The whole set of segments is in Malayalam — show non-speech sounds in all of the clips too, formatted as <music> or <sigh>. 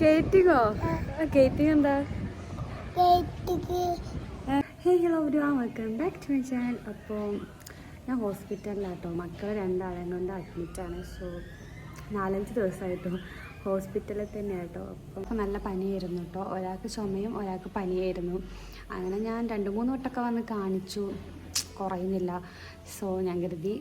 കേറ്റിങ്ങോ കേറ്റിങ് എന്താ ഹേ ഹലോ ഒരു welcome back to my channel അപ്പോൾ ഞാൻ ഹോസ്പിറ്റലിലാട്ടോ. മക്കൾ രണ്ടാളെയും കൊണ്ട് അഡ്മിറ്റാണ് സോ നാലഞ്ച് ദിവസമായിട്ടോ ഹോസ്പിറ്റലിൽ തന്നെ കേട്ടോ അപ്പോൾ നല്ല പനിയായിരുന്നു കേട്ടോ ഒരാൾക്ക് ചുമയും ഒരാൾക്ക് പനിയായിരുന്നു. അങ്ങനെ ഞാൻ രണ്ട് മൂന്ന് വട്ടമൊക്കെ വന്ന് കാണിച്ചു. കുറയുന്നില്ല. സോ ഞാൻ കരുതി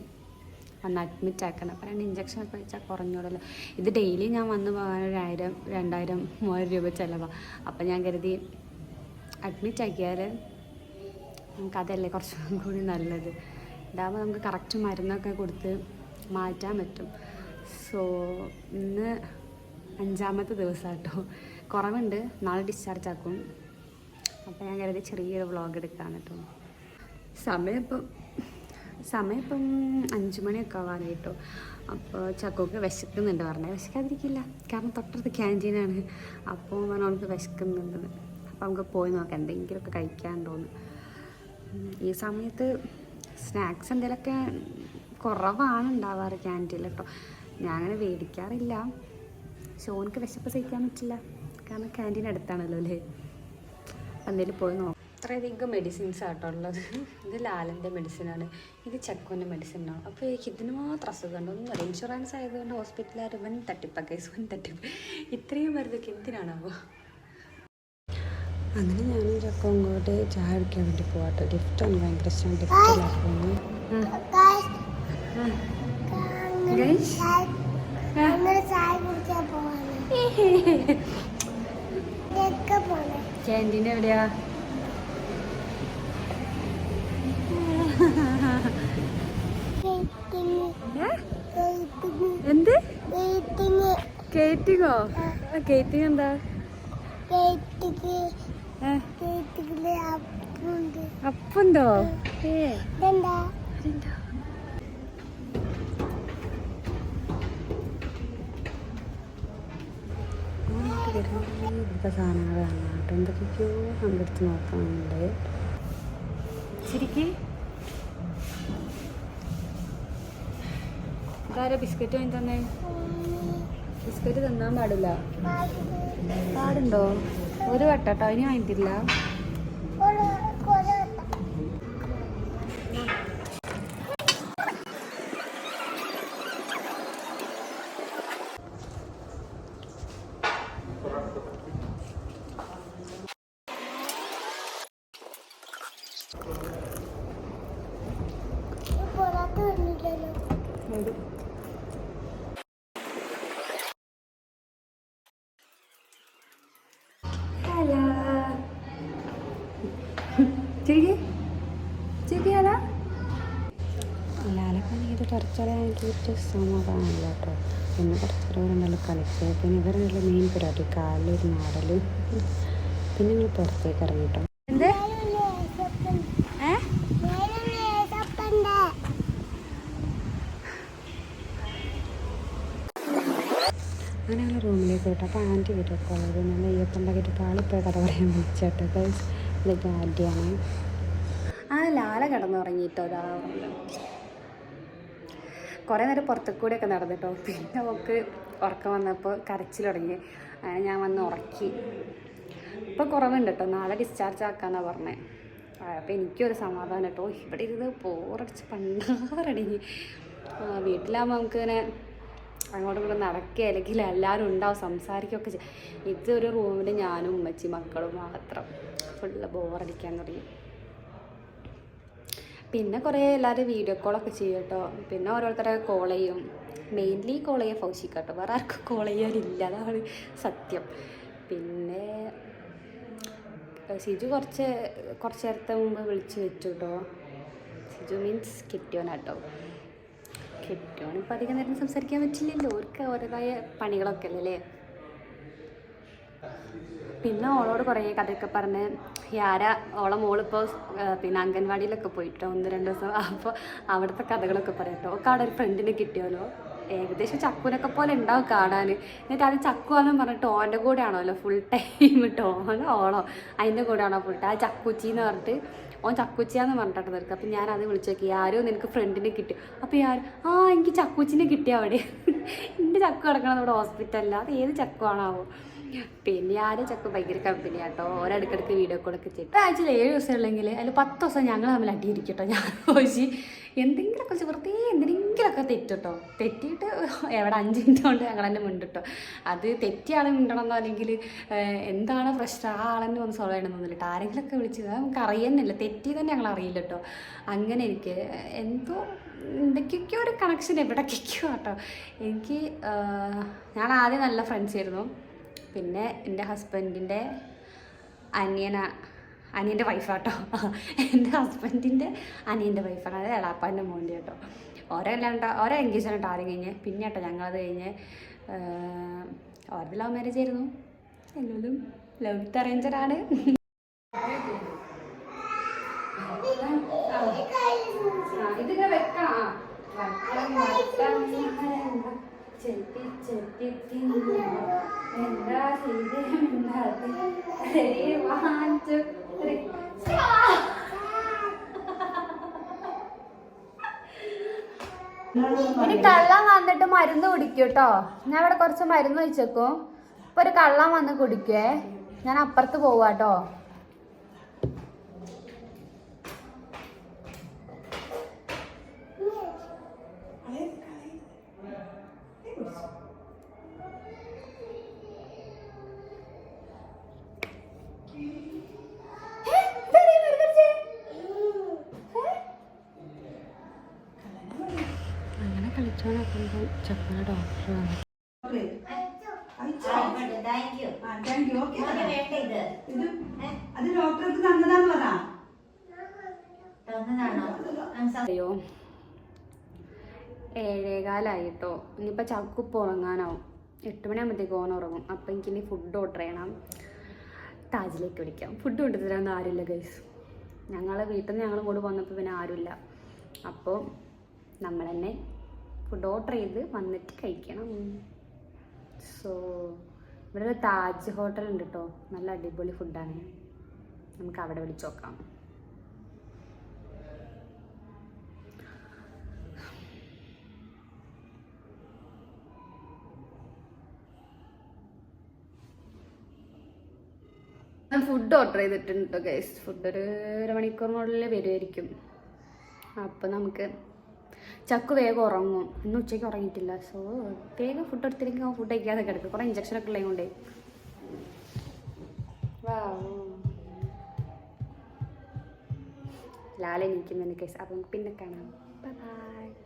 വന്ന് അഡ്മിറ്റ് ആക്കണം. അപ്പോൾ രണ്ട് ഇഞ്ചക്ഷൻ ഒക്കെ വെച്ചാൽ കുറഞ്ഞോളല്ലോ ഇത് ഡെയിലി ഞാൻ വന്ന് പോകാൻ ഒരു ആയിരം രണ്ടായിരം മൂവായിരം രൂപ ചിലവാണ് അപ്പം ഞാൻ കരുതി അഡ്മിറ്റ് ആക്കിയാൽ നമുക്ക് അതല്ലേ കുറച്ചും കൂടി നല്ലത്. ഇതാകുമ്പോൾ നമുക്ക് കറക്റ്റ് മരുന്നൊക്കെ കൊടുത്ത് മാറ്റാൻ പറ്റും. സോ ഇന്ന് അഞ്ചാമത്തെ ദിവസം കേട്ടോ കുറവുണ്ട്. നാളെ ഡിസ്ചാർജ് ആക്കും. അപ്പോൾ ഞാൻ കരുതി ചെറിയൊരു വ്ളോഗ് എടുക്കാൻ കേട്ടോ സമയം ഇപ്പം സമയം ഇപ്പം അഞ്ച് മണിയൊക്കെ ആവാറ് കേട്ടോ. അപ്പോൾ ചക്കോക്ക് വിശക്കുന്നുണ്ട് പറഞ്ഞത് വിശക്കാതിരിക്കില്ല. കാരണം തൊട്ടടുത്ത് ക്യാന്റീനാണ്. അപ്പോൾ പറഞ്ഞു അവൾക്ക് വിശക്കുന്നുണ്ട്. അപ്പോൾ നമുക്ക് പോയി നോക്കാം. എന്തെങ്കിലുമൊക്കെ കഴിക്കാൻ തോന്നുന്നു ഈ സമയത്ത് സ്നാക്സ് എന്തെങ്കിലുമൊക്കെ കുറവാണ് ഉണ്ടാവാറ് ക്യാന്റീനിൽ കേട്ടോ. ഞാൻ അങ്ങനെ മേടിക്കാറില്ല ഷോനിക്ക് വിശപ്പ് സഹിക്കാൻ പറ്റില്ല. കാരണം ക്യാന്റീൻ അടുത്താണല്ലോ അല്ലേ? എന്തെങ്കിലും പോയി നോക്കാം. അത്രയധികം മെഡിസിൻസ് ആട്ടോ ഉള്ളത്. ഇത് ലാലന്റെ മെഡിസിനാണ് ഇത് ചെക്കോന്റെ മെഡിസിനാണ് അപ്പോൾ എനിക്ക് ഇതിന് മാത്രം അസുഖമുണ്ട്. ഒന്നും അറിയാം ഇൻഷുറൻസ് ആയതുകൊണ്ട് ഹോസ്പിറ്റലുകാർ വൻ തട്ടിപ്പൊക്കെ വൻ തട്ടിപ്പ്. ഇത്രയും മരുന്നൊക്കെ എന്തിനാണാവോ? അങ്ങനെ ഞാനും ചക്ക ഇങ്ങോട്ട് ചായ കുടിക്കാൻ വേണ്ടി പോവാട്ടോ. ലിഫ്റ്റാണ് ഭയങ്കര ഇഷ്ടമാണ് ലിഫ്റ്റിലാണ് പോകുന്നത് ക്യാന്റീൻ എവിടെയാ? കേറ്റിങ്ങോ കേറ്റിങ് എന്താ അപ്പുണ്ട്. സാധനങ്ങളാണ് കേട്ടോ എന്തൊക്കെയോ കണ്ടെടുത്ത് നോക്കാനുണ്ട്. ശരിക്ക്? ഇതാരാ ബിസ്ക്കറ്റ് വാങ്ങി തന്നെ ബിസ്ക്കറ്റ് തിന്നാൻ പാടില്ല. പാടുണ്ടോ? ഒരു വട്ടോ ഇനി വാങ്ങിട്ടില്ല ചിരിക്ക് ചിരിക്ക് ഹലോ ലാലപ്പണി ഇത് ഏറ്റവും സമാധാനമില്ല കേട്ടോ. പിന്നെ കുറച്ചേരവരുണ്ടല്ലോ കളിക്കുക പിന്നെ ഇവരുണ്ടല്ലോ മെയിൻ പരിപാടി. കാലിലൊരു നാടൽ. പിന്നെ നിങ്ങൾ പുറത്തേക്ക് ഇറങ്ങി കേട്ടോ എന്ത് അങ്ങനെ ഞങ്ങൾ റൂമിലേക്ക് പോയിട്ട്. അപ്പോൾ ആന്റി വീട്ടിൽ കോൾ ചെയ്തു ഞാൻ നെയ്യപ്പം ഉണ്ടാക്കിയിട്ട് പാളിപ്പോയി കഥ പറയാൻ വിളിച്ചോട്ടെ. ഇതൊക്കെ ആന്റിയാണ് ആ ലാല കിടന്നുറങ്ങിയിട്ടോ അതാ കുറേ നേരം പുറത്തു കൂടെയൊക്കെ നടന്നിട്ടോ. പിന്നെ അവൾക്ക് ഉറക്കം വന്നപ്പോൾ കരച്ചിൽ തുടങ്ങി. അങ്ങനെ ഞാൻ വന്ന് ഉറക്കി. ഇപ്പോൾ കുറവുണ്ട് കേട്ടോ നാളെ ഡിസ്ചാർജ് ആക്കാന്നാണ് പറഞ്ഞത് അപ്പോൾ എനിക്കൊരു സമാധാനം കേട്ടോ ഇവിടെ ഇരുന്ന് പോറടിച്ച് പണ്ടാറടങ്ങി വീട്ടിലാകുമ്പോൾ നമുക്കിങ്ങനെ അങ്ങോട്ടും ഇങ്ങോട്ടും നടക്കുക അല്ലെങ്കിൽ എല്ലാവരും ഉണ്ടാവും. സംസാരിക്കുകയൊക്കെ ചെയ്യും ഇതൊരു റൂമിൽ ഞാനും ഉമ്മച്ചി മക്കളും മാത്രം. ഫുള്ള് ബോറടിക്കാൻ തുടങ്ങി. പിന്നെ കുറേ എല്ലാവരും വീഡിയോ കോളൊക്കെ ചെയ്യും കേട്ടോ. പിന്നെ ഓരോരുത്തരെ കോൾ ചെയ്യും. മെയിൻലി കോൾ ചെയ്യാൻ ഫൗഷിക്ക കേട്ടോ വേറെ ആർക്കും കോൾ ചെയ്യാനില്ല. അതാണ് സത്യം. പിന്നെ സിജു കുറച്ച് കുറച്ച് നേരത്തെ മുമ്പ് വിളിച്ച് വെച്ചു കേട്ടോ സിജു മീൻസ് കിട്ടിയോനാട്ടോ കിട്ടിയോന് ഇപ്പം അധികം നേരം സംസാരിക്കാൻ പറ്റില്ലല്ലോ. അവർക്ക് ഓരോതായ പണികളൊക്കെ അല്ലേ? പിന്നെ ഓളോട് കുറേ കഥയൊക്കെ പറഞ്ഞ് യാര ഓളെ മോളിപ്പോൾ പിന്നെ അംഗൻവാടിയിലൊക്കെ പോയിട്ടോ? ഒന്ന് രണ്ട് ദിവസം അപ്പോൾ അവിടുത്തെ കഥകളൊക്കെ പറയട്ടോ? ഒക്കെ അവിടെ ഒരു ഫ്രണ്ടിനെ കിട്ടിയല്ലോ. ഏകദേശം ചക്കുവിനൊക്കെ പോലെ ഉണ്ടാവും കാണാൻ എന്നിട്ട് അത് ചക്കുവാന്നും പറഞ്ഞിട്ട് ഓന്റെ കൂടെ ആണല്ലോ ഫുൾ ടൈം ഓനോ ഓളോ അതിന്റെ കൂടെ ആണോ ഫുൾ ടൈം ആ ചക്കുച്ചി എന്ന് പറഞ്ഞിട്ട് ഓൻ ചക്കുച്ചിയാന്ന് പറഞ്ഞിട്ടാണ് നിൽക്കുക അപ്പം ഞാൻ അത് വിളിച്ചു നോക്കി ആരോ നിനക്ക് ഫ്രണ്ടിനെ കിട്ടി? അപ്പോൾ ഞാൻ ആ എനിക്ക് ചക്കുച്ചിനെ കിട്ടിയ അവിടെ <laughs> എന്റെ ചക്കു കിടക്കണം നമ്മുടെ ഹോസ്പിറ്റലിൽ അത് ഏത് ചക്കുവാണാവോ? പിന്നെ ആരും ചക്ക ഭയങ്കര കമ്പനി കേട്ടോ ഓരോടുക്കിടക്ക് വീഡിയോ കോളൊക്കെ ചെയ്യും ആഴ്ചയിൽ ഏഴ് ദിവസം ഉള്ളെങ്കിൽ അതിൽ പത്ത് ദിവസം ഞങ്ങൾ തമ്മിൽ അടിയിരിക്കട്ടോ ഞാൻ ചോദിച്ചു എന്തെങ്കിലും കുറച്ച് വെറുതെ എന്തിനെങ്കിലുമൊക്കെ തെറ്റിട്ടോ തെറ്റിയിട്ട് എവിടെ അഞ്ച് മിനിറ്റ് കൊണ്ട് ഞങ്ങൾ തന്നെ മിണ്ടിട്ടോ അത് തെറ്റിയാളെ മിണ്ടണമെന്നോ അല്ലെങ്കിൽ എന്താണ് പ്രശ്നം? ആ ആളെന്നെ ഒന്ന് സോൾവ് ചെയ്യണമെന്നൊന്നുമില്ല കേട്ടോ ആരെങ്കിലുമൊക്കെ വിളിച്ച് അത് നമുക്ക് അറിയുന്നില്ല. തെറ്റി തന്നെ ഞങ്ങൾ അറിയില്ല കേട്ടോ അങ്ങനെ എനിക്ക് എന്തോ എന്തൊക്കെയൊക്കെയോ ഒരു കണക്ഷൻ എവിടേക്കൊക്കെയോ കേട്ടോ എനിക്ക് ഞാൻ ആദ്യം നല്ല ഫ്രണ്ട്സ് ആയിരുന്നു. പിന്നെ എന്റെ ഹസ്ബൻഡിന്റെ അനിയന അനിയന്റെ വൈഫാട്ടോ എന്റെ ഹസ്ബൻഡിന്റെ അനിയന്റെ വൈഫാണ് അതായത് എളാപ്പാന്റെ മോന്റെ കേട്ടോ ഓരോ അല്ലാണ്ട് ഓരോ എൻഗേജ്മെന്റ് ആദ്യം കഴിഞ്ഞ് പിന്നെ കേട്ടോ ഞങ്ങളത് കഴിഞ്ഞ് ഓരോ ലവ് മാരേജ് ആയിരുന്നു എല്ലാവരും ലവ് വിത്ത് അറേഞ്ചറാണ് ഇതിങ്ങനെ വെക്കണം ചെത്തി ചെത്തി തിന്നു എന്താ ചെയ്തേണ്ടാത്ത വാങ്ങിച്ചു ഇനി കള്ളം വന്നിട്ട് മരുന്ന് കുടിക്കും കേട്ടോ ഞാൻ ഇവിടെ കുറച്ച് മരുന്ന് വെച്ചേക്കും. ഇപ്പൊ ഒരു കള്ളം വന്ന് കുടിക്കേ. ഞാൻ അപ്പുറത്ത് പോവാട്ടോ അങ്ങനെ കളിച്ചോണ്ടാക്കുമ്പോൾ ചെക്കന ഡോക്ടർ വന്നു അത് ഡോക്ടർക്ക് തന്നതാന്ന് പറ. അയ്യോ. ഏഴേകാലായിട്ടോ. ഇനിയിപ്പോൾ ചക്കുപ്പ് ഉറങ്ങാനാവും. എട്ട് മണിയാകുമ്പോഴത്തേക്ക് ഓൻ ഉറങ്ങും. അപ്പം എനിക്കിനി ഫുഡ് ഓർഡർ ചെയ്യണം. താജിലേക്ക് വിളിക്കാം. ഫുഡ് കൊണ്ടുതരാൻ ആരുമില്ല ഗൈസ് ഞങ്ങളെ വീട്ടിൽ നിന്ന് ഞങ്ങൾ കൂടെ വന്നപ്പോൾ പിന്നെ ആരുമില്ല. അപ്പോൾ നമ്മൾ തന്നെ ഫുഡ് ഓർഡർ ചെയ്ത് വന്നിട്ട് കഴിക്കണം. സോ ഇവിടെ ഒരു താജ് ഹോട്ടൽ ഉണ്ട് കേട്ടോ നല്ല അടിപൊളി ഫുഡാണ് നമുക്ക് അവിടെ വിളിച്ച് നോക്കാം. ഫുഡ് ഓർഡർ ചെയ്തിട്ടുണ്ട് കേട്ടോ ഗൈസ് ഫുഡ് ഒരു ഒരു മണിക്കൂറിനുള്ളിൽ വരുമായിരിക്കും അപ്പം നമുക്ക് ചക്കു വേഗം ഉറങ്ങും. ഇന്ന് ഉച്ചയ്ക്ക് ഉറങ്ങിയിട്ടില്ല. സോ വേഗം ഫുഡ് എടുത്തില്ലെങ്കിൽ ഫുഡ് കഴിക്കാതെ കിടക്കും. കുറേ ഇഞ്ചക്ഷനൊക്കെ ഉള്ളത് കൊണ്ടേ ലാല എനിക്കുന്നുണ്ട് കേസ് അപ്പം പിന്നെ കാണാം. ബൈ